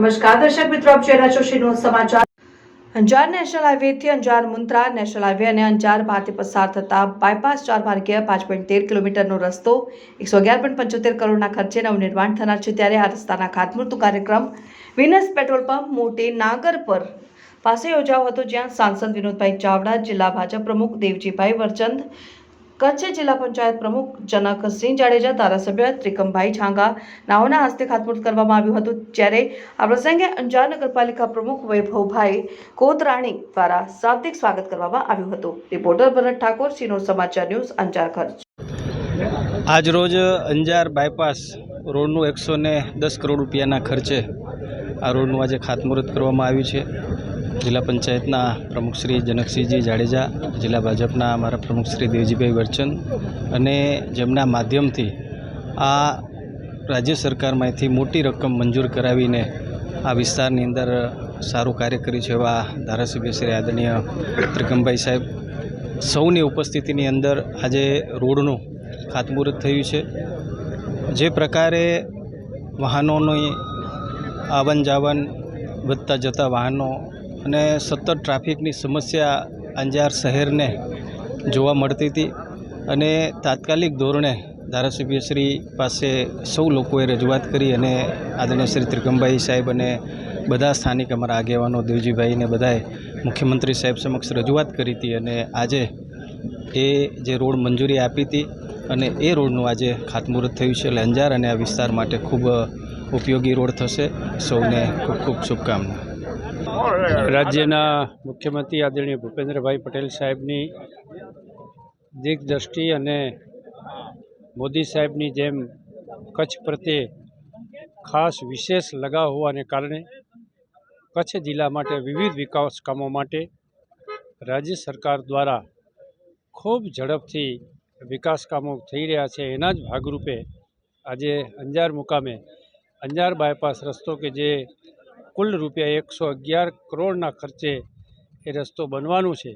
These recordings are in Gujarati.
નમસ્કાર દર્શક મિત્રો આપ જોઈ રહ્યા સમાચાર. અંજાર નેશનલ હાઈવેથી અંજાર મુન્દ્રા નેશનલ હાઈવે અને અંજાર ભારતી પસાર થતા બાયપાસ ચાર માર્ગે પાંચ પોઈન્ટ તેર કિલોમીટરનો રસ્તો એકસો અગિયાર પોઈન્ટ પંચોતેર કરોડના ખર્ચે નવનિર્માણ થનાર છે ત્યારે આ રસ્તાના ખાતમુહૂર્તનો કાર્યક્રમ વિનસ પેટ્રોલ પંપ મોટી નાગર પર પાસે યોજાયો હતો, જ્યાં સાંસદ વિનોદભાઈ ચાવડા, જિલ્લા ભાજપ પ્રમુખ દેવજીભાઈ વરચંદ કચ્છ જિલ્લા પંચાયત પ્રમુખ જનકસિંહ જાડેજા, ધારાસભ્ય ત્રિકમભાઈ છાંગા નાઓના હસ્તે ખાતમુહૂર્ત કરવામાં આવ્યું હતું, જ્યારે આ પ્રસંગે અંજાર નગરપાલિકા પ્રમુખ વૈભવભાઈ કોતરાણી દ્વારા શાબ્દિક સ્વાગત કરવામાં આવ્યું હતું. રિપોર્ટર ભરત ઠાકોર સિનો સમાચાર ન્યૂઝ, અંજાર ખર્ચ આજરોજ અંજાર બાયપાસ રોડનું એકસો ને દસ કરોડ રૂપિયાના ખર્ચે આ રોડનું આજે ખાતમુહૂર્ત કરવામાં આવ્યું છે. જિલ્લા પંચાયતના પ્રમુખ શ્રી જનકસિંહજી જાડેજા, જિલ્લા ભાજપના અમારા પ્રમુખ શ્રી દેવજીભાઈ વરચંદ અને જેમના માધ્યમથી આ રાજ્ય સરકારમાંથી મોટી રકમ મંજૂર કરાવીને આ વિસ્તારની અંદર સારું કાર્ય કર્યું છે એવા ધારાસભ્ય શ્રી આદરણીય ત્રિકમભાઈ સાહેબ. સૌની ઉપસ્થિતિની અંદર આજે રોડનું ખાતમુહૂર્ત થયું છે. જે પ્રકારે વાહનોની આવન જાવન વધતા જતા વાહનો અને સતત ટ્રાફિકની સમસ્યા અંજાર શહેરને જોવા મળતી હતી અને તાત્કાલિક ધોરણે ધારાસભ્યશ્રી પાસે સૌ લોકોએ રજૂઆત કરી અને આદરણીય શ્રી ત્રિકમભાઈ સાહેબ અને બધા સ્થાનિક અમારા આગેવાનો દેવજીભાઈને બધાએ મુખ્યમંત્રી સાહેબ સમક્ષ રજૂઆત કરી હતી અને આજે એ જે રોડ મંજૂરી આપી હતી અને એ રોડનું આજે ખાતમુહૂર્ત થયું છે એટલે અંજાર અને આ વિસ્તાર માટે ખૂબ ઉપયોગી રોડ થશે સૌને ખૂબ ખૂબ શુભકામના. રાજ્યના મુખ્યમંત્રી આદરણીય ભૂપેન્દ્રભાઈ પટેલ સાહેબની દિગ્દ્રષ્ટિ અને મોદી સાહેબની જેમ કચ્છ પ્રત્યે ખાસ વિશેષ લગાવ હોવાને કારણે કચ્છ જિલ્લા માટે વિવિધ વિકાસ કામો માટે રાજ્ય સરકાર દ્વારા ખૂબ ઝડપથી વિકાસ કામો થઈ રહ્યા છે. એના જ ભાગરૂપે આજે અંજાર મુકામે અંજાર બાયપાસ રસ્તો કે જે કુલ રૂપિયા એકસો અગિયાર કરોડના ખર્ચે એ રસ્તો બનવાનું છે.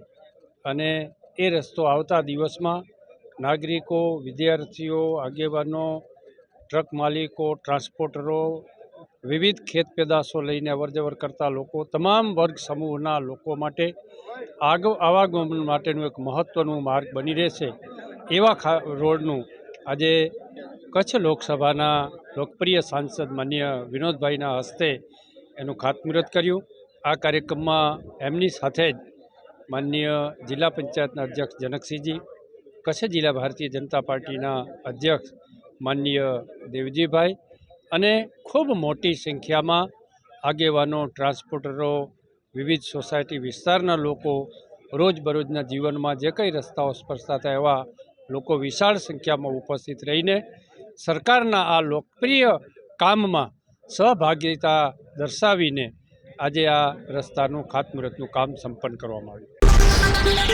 અને એ રસ્તો આવતા દિવસમાં નાગરિકો, વિદ્યાર્થીઓ, આગેવાનો, ટ્રક માલિકો, ટ્રાન્સપોર્ટરો, વિવિધ ખેત પેદાશો લઈને અવરજવર કરતા લોકો, તમામ વર્ગ સમૂહના લોકો માટે આગ, આવાગમન માટેનું એક મહત્ત્વનું માર્ગ બની રહેશે. એવા ખા, રોડનું આજે કચ્છ લોકસભાના લોકપ્રિય સાંસદ માન્ય વિનોદભાઈના હસ્તે એનું ખાતમુહૂર્ત કર્યું. આ કાર્યક્રમમાં એમની સાથે જ માનનીય જિલ્લા પંચાયતના અધ્યક્ષ જનકસિંહજી, કચ્છ જિલ્લા ભારતીય જનતા પાર્ટીના અધ્યક્ષ માનનીય દેવજીભાઈ અને ખૂબ મોટી સંખ્યામાં આગેવાનો, ટ્રાન્સપોર્ટરો, વિવિધ સોસાયટી વિસ્તારના લોકો રોજબરોજના જીવનમાં જે કંઈ રસ્તાઓ સ્પર્શતા હતા એવા લોકો વિશાળ સંખ્યામાં ઉપસ્થિત રહીને સરકારના આ લોકપ્રિય કામમાં સહભાગિતા દર્શાવીને આજે આ રસ્તાનું ખાતમુહૂર્તનું કામ સંપન્ન કરવામાં આવ્યું.